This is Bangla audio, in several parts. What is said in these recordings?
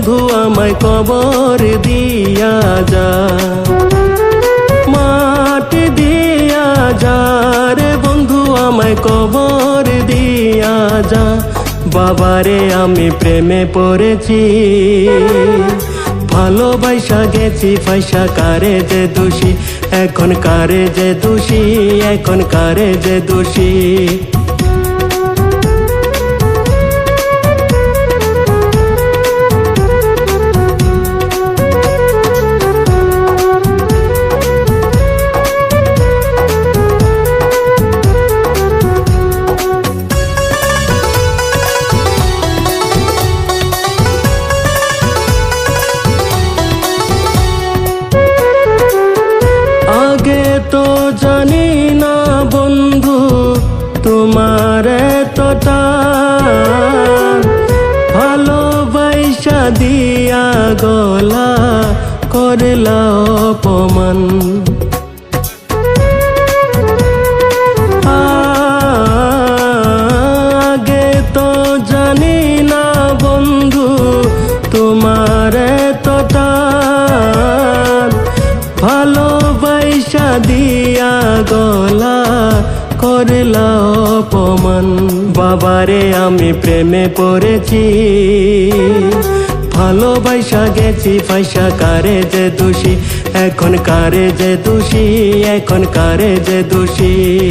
বন্ধু আমায় কবর দিয়া যা। মাটি দিয়া যা রে বন্ধু আমায় কবর দিয়া যা। বাবারে, আমি প্রেমে পড়েছি। ভালোবাসা গেছি পয়সা কারে যে দোষী? এখন কারে যে দোষী? এখন কারে যে দোষী? তো জানি না বন্ধু তোমার এতটা ভালোবাসা দিয়া গলা করলা অপমান। গলা করলা অপমান। বাবারে, আমি প্রেমে পড়েছি। ভালোবাসা গেছি, পয়সা কারে যে দোষী? এখন কারে যে দোষী? এখন কারে যে দোষী?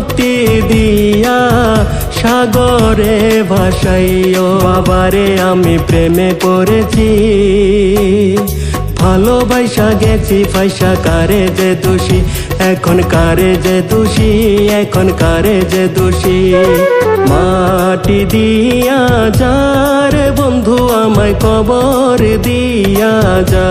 শক্তি দিয়া সাগরে ভাসাইও বাবারে আমি প্রেমে পড়েছি। ভালোবাসা গেছি পয়সা কারে যে দোষী? এখন কারে যে দোষী? এখন কারে যে দোষী? মাটি দিয়া যার বন্ধু আমায় কবর দিয়া যা।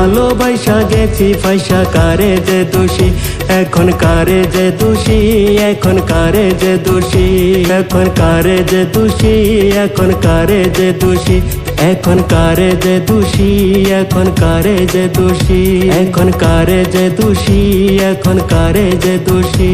ভালোবাসা গেছি পয়সা কারে যে দোষী? এখন কারে যে দোষী? এখন কারে যে দোষী? এখন কারে যে দোষী? এখন কারে যে দোষী? এখন কারে যে দোষী? এখন কারে যে দোষী? এখন কারে যে দোষী? এখন কারে যে দোষী?